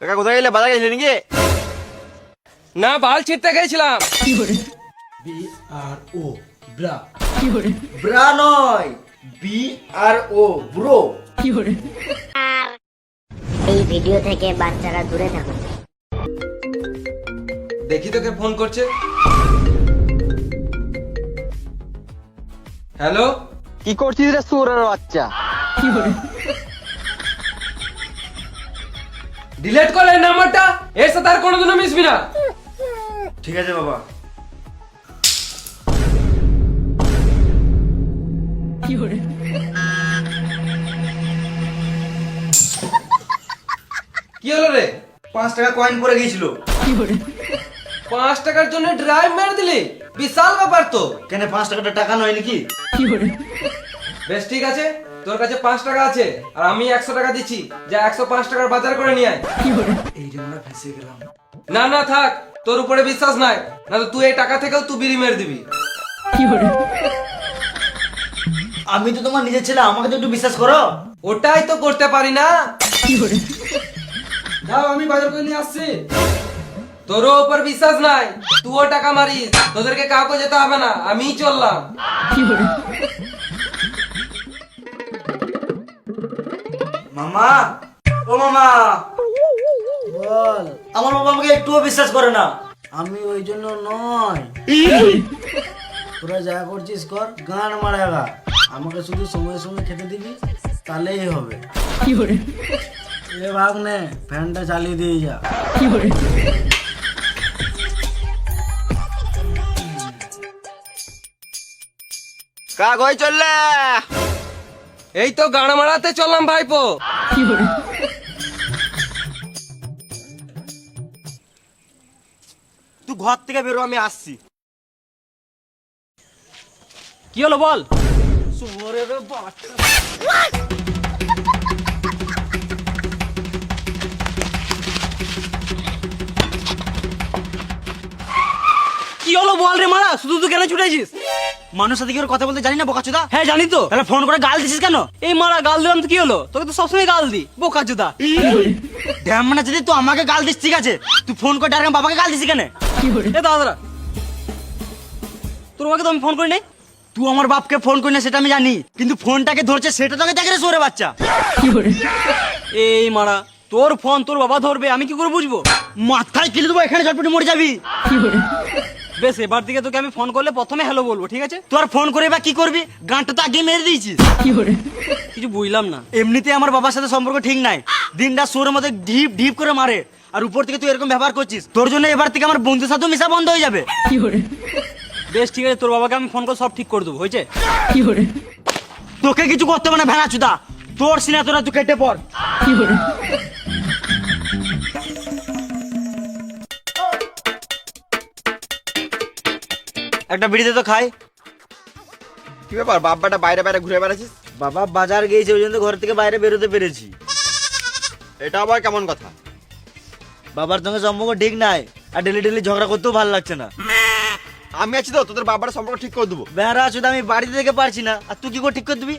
কাকা কোথায় গেলে? বাজার গেছিলেন নাকি? না বাল ছিটতে গেছিলাম। B R O bra bra নয় বি আর ও ব্রো এই ভিডিও থেকে বাচ্চারা দূরে থাকুন দেখি তোকে ফোন করছে। হ্যালো কি করছিস রে সুরের বাচ্চা? ডিলিট কর এই নাম্বারটা এর সাথে আর কোনোদিনও মিশবি না। ঠিক আছে বাবা। কি হলো রে? পাঁচ টাকা কয়েন পরে গিয়েছিল। পাঁচ টাকার জন্য ড্রাইভ মেরে দিলি? বিশাল ব্যাপার তো। কেন পাঁচ টাকাটা টাকা নয় নাকি? বেশ ঠিক আছে। তোর কাছে পাঁচ টাকা আছে আর আমি একশো টাকা দিচ্ছি। যা একশো পাঁচ টাকার বাজার করে নিয়ে আয়। এই যে আমরা ফেসে গেলাম। না না থাক তোর উপরে বিশ্বাস নাই। না তো তুই এই টাকা থেকেও তুই বিড়ি মেরে দিবি। আমি তো তোমার নিজের ছেলে আমাকে তো একটু বিশ্বাস করো। ওটাই তো করতে পারি না। যাও আমি বাজার করে নিয়ে আসছি। তোরও উপর বিশ্বাস নাই তুইও টাকা মারিস। তোদেরকে কাউকে যেতে হবে না আমিই চললাম। মামা ও মামা। বল। আমার বাবা আমাকে একটুও বিশ্বাস করে না। আমি ওই জন্য নয়। তোরা যা করছিস কর গান মারাগা। আমাকে শুধু সময় সময় খেতে দিবি তাহলেই হবে। এ ভাগ নে ফ্যানটা চালিয়ে দিয়ে যা। কাক হয়ে চললে? এই তো গাড়া মারাতে চললাম ভাইপো। তুই ঘর থেকে বেরো আমি আসছি। কি হলো বল? কি হলো বল রে মারা? শুধু তুই কেন ছুটেছিস? মানুষ সাথে কি করে কথা বলতে জানি না বোকাচোদা। হ্যাঁ জানি তো। তাহলে ফোন করে গাল দিছিস কেন? এই মারা গাল দিলাম তো কি হলো? তোকে তো সবসময় গাল দি বোকা চোদা ড্যাম মানে যদি তুই আমাকে গাল দিস ঠিক আছে? তুই ফোন করে ডাইরেক্ট বাবাকে গাল দিছিস কেন? এ তোর মাকে তো আমি ফোন করি নাই তুই আমার বাপকে ফোন করি না সেটা আমি জানি। কিন্তু ফোনটাকে ধরছে সেটা তোকে দেখে সোরে বাচ্চা। এই মারা তোর ফোন তোর বাবা ধরবে আমি কি করে বুঝব? মাথায় কিলে দেবো এখানে ঝটপটি মরে যাবি। বেশ এবার থেকে তোকে আমি ফোন করলে প্রথমে হ্যালো বলব ঠিক আছে? তোর ফোন করে বা কি করবি? গানটা তো আগে মেরে দিয়েছিস। কিছু বুঝলাম না। এমনিতে আমার বাবার সাথে সম্পর্ক ঠিক নাই। দিনটা সুরের মধ্যে ঢিপ ঢিপ করে মারে। আর উপর থেকে তুই এরকম ব্যবহার করছিস তোর জন্য এবার থেকে আমার বন্ধুর সাথেও মিশা বন্ধ হয়ে যাবে। বেশ ঠিক আছে তোর বাবাকে আমি ফোন করে সব ঠিক করে দেবো হয়েছে? তোকে কিছু করতে হবে না ভেড়া চুদা তোর সিনা তোরা তুই কেটে পড়। একটা বিড়িতে তো খাই। কি ব্যাপার? বাব্বাটা বাইরে বাইরে ঘুরে বেড়াচ্ছিস? বাবা বাজার গিয়েছে ওই জন্য ঘর থেকে বাইরে বেরোতে পেরেছি। এটা আবার কেমন কথা? বাবার সঙ্গে সম্পর্ক ঠিক নাই আর ডেলি ডেলি ঝগড়া করতেও ভালো লাগছে না। আমি আছি তো তোদের বাবার সম্পর্ক ঠিক করে দেবো। বেহারা চুদা আমি বাড়িতে থেকে পারছি না আর তুই কি করে ঠিক করে দিবি?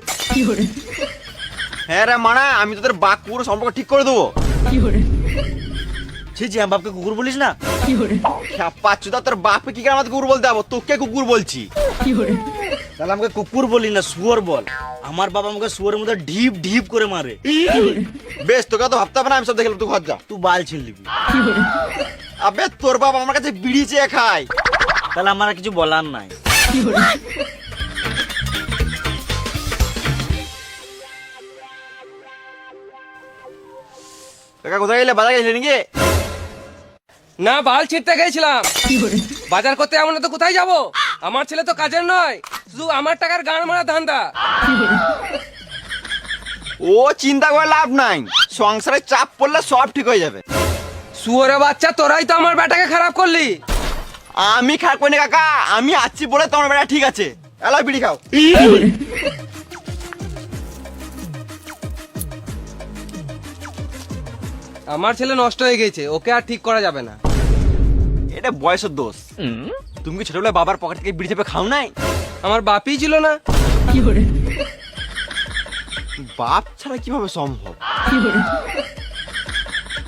হ্যাঁ রে মানা আমি তোদের বাক পুরো সম্পর্ক ঠিক করে দেবো। ছি ছি আমার বাপকে কুকুর বলিস না? পাচ্ছু তোর বাপকে কি করে আমাকে কুকুর বলতে যাব তোকে কুকুর বলছি। তাহলে আমাকে কুকুর বলি না শুয়োর বল। আমার বাবা আমাকে শুয়োরের মধ্যে ঢিপ ঢিপ করে মারে। বেশ তোকে তো ভাবতে হবে না আমি সব তুই ঘর যা। তুই বাল আবে তোর বাবা আমার কাছে বিড়ি চেয়ে খায়। তাহলে আমার আর কিছু বলার নাই। কাকা কোথায় গেলে? বাজার গেছিলে নাকি? না বাল ছিটতে গেছিলাম। বাজার করতে এমন তো কোথায় যাব? আমার ছেলে তো কাজের নয়। শুধু আমার টাকার গান মারা ধান্দা। ও চিন্তা করে লাভ নাই। সংসারে চাপ পড়লে সব ঠিক হয়ে যাবে। শুয়োরে বাচ্চা তোরাই তো আমার বেটাকে খারাপ করলি। আমি খারাপ করিনি কাকা আমি আছি বলে তোমার বেটা ঠিক আছে। এলা বিড়ি খাও। আমার ছেলে নষ্ট হয়ে গেছে ওকে আর ঠিক করা যাবে না। এটা বয়সের দোষ। তুমি কি ছোটবেলায় বাবার পকেট থেকে বিড়ি চেপে খাও নাই আমার বাপই ছিল না। বাপ ছাড়া কীভাবে সম্ভব?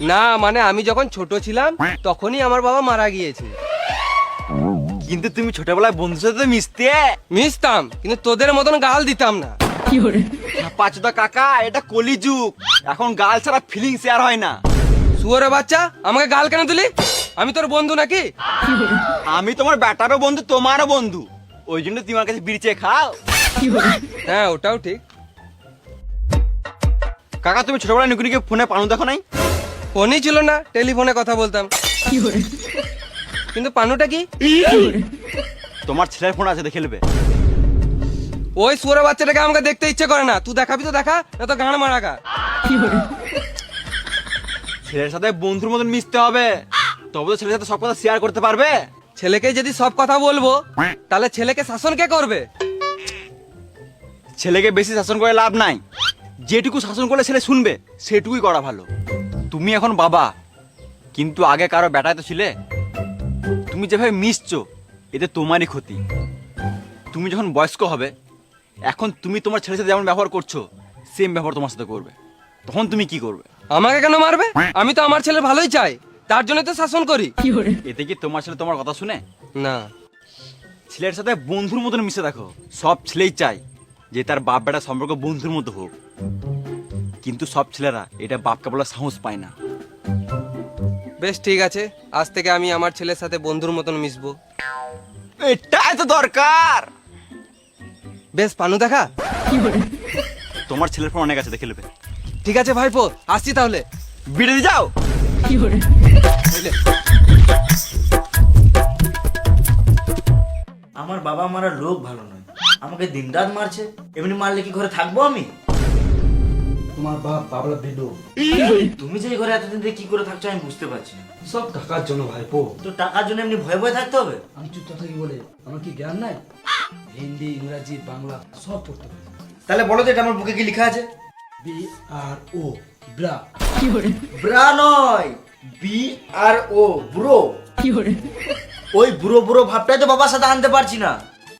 না মানে আমি যখন ছোট ছিলাম তখনই আমার বাবা মারা গিয়েছে। কিন্তু তুমি ছোটবেলায় বন্ধুর সাথে মিশতে? মিশতাম কিন্তু তোদের মতন গাল দিতাম না। কি পাঁচদা কাকা এটা কলিযুগ। এখন গাল ছাড়া ফিলিং শেয়ার হয় না। শুয়োরে বাচ্চা আমাকে গাল কেন দিলি? আমি তোর বন্ধু নাকি? আমি তোমার ব্যাটারও বন্ধু তোমারও বন্ধু। ওই জন্য তোমার কাছে বিড়ি চেয়ে খাও। হ্যাঁ ওটাও ঠিক। কাকা তুমি ছোটবেলায় নুকুনিকে ফোনে পানু দেখো নাই? ফোনই ছিল না টেলিফোনে কথা বলতাম। কিন্তু পানুটা কি? তোমার ছেলের ফোন আছে দেখে নেবে। ওই শুয়োরে বাচ্চাটাকে আমাকে দেখতে ইচ্ছে করে না। তুই দেখাবি তো দেখা না তো গান মারা গা ছেলের সাথে বন্ধুর মতন মিশতে হবে। তবে তো ছেলের সাথে সব কথা শেয়ার করতে পারবে? ছেলেকে যদি সব কথা বলব তাহলে ছেলেকে শাসন কে করবে? ছেলেকে বেশি শাসন করে লাভ নাই। যেটুকু শাসন করলে ছেলে শুনবে সেটুকুই করা ভালো। তুমি এখন বাবা কিন্তু আগে কারও বেটায় তো ছিলে। তুমি যেভাবে মিশছো এতে তোমারই ক্ষতি। তুমি যখন বয়স্ক হবে এখন তুমি তোমার ছেলের সাথে যেমন ব্যবহার করছ সেম ব্যবহার তোমার সাথে করবে। তখন তুমি কি করবে? আমাকে কেন মারবে? আমি তো আমার ছেলে ভালোই চাই। তার জন্য তো শাসন করি। এতে কি তোমার ছেলে তোমার কথা শুনে? না। ছেলের সাথে বন্ধুর মতন মিশে দেখো। সব ছেলেই চায় যে তার বাপ বেটা সম্পর্ক বন্ধুর মতো হোক। কিন্তু সব ছেলেরা এটা বাপকে বলার সাহস পায় না। বেশ ঠিক আছে। আজ থেকে আমি আমার ছেলের সাথে বন্ধুর মতন মিশবো। এটাই তো দরকার! বেশ পানু দেখা। তোমার ছেলের ফোন অনেক আছে দেখে নেবে। ঠিক আছে ভাইপো আসছি তাহলে। বিড়ে দিয়ে যাও? আমার বাবা মারা লোক ভালো নয়। আমাকে দিনরাত মারছে। এমনি মারলে কি ঘরে থাকব আমি? তোমার বাপ বাবলা বেদো তুমি যে ঘরে এতদিন ধরে কি করে থাকছো আমি বুঝতে পারছি না। সব টাকার জন্য ভাই ভাইপো তো টাকার জন্য এমনি ভয়ে ভয়ে থাকতে হবে? আমি চুপ থাকি বলে আমার কি জ্ঞান নাই? হিন্দি ইংরাজি বাংলা সব পড়তে পারি তাহলে বলো তো এটা আমার বুকে কি লেখা আছে? B R O. Bra. Bra নয় বি আর ও ব্রো। ওই বুড়ো বুড়ো ভাবটাই তো বাবার সাথে আনতে পারছি না।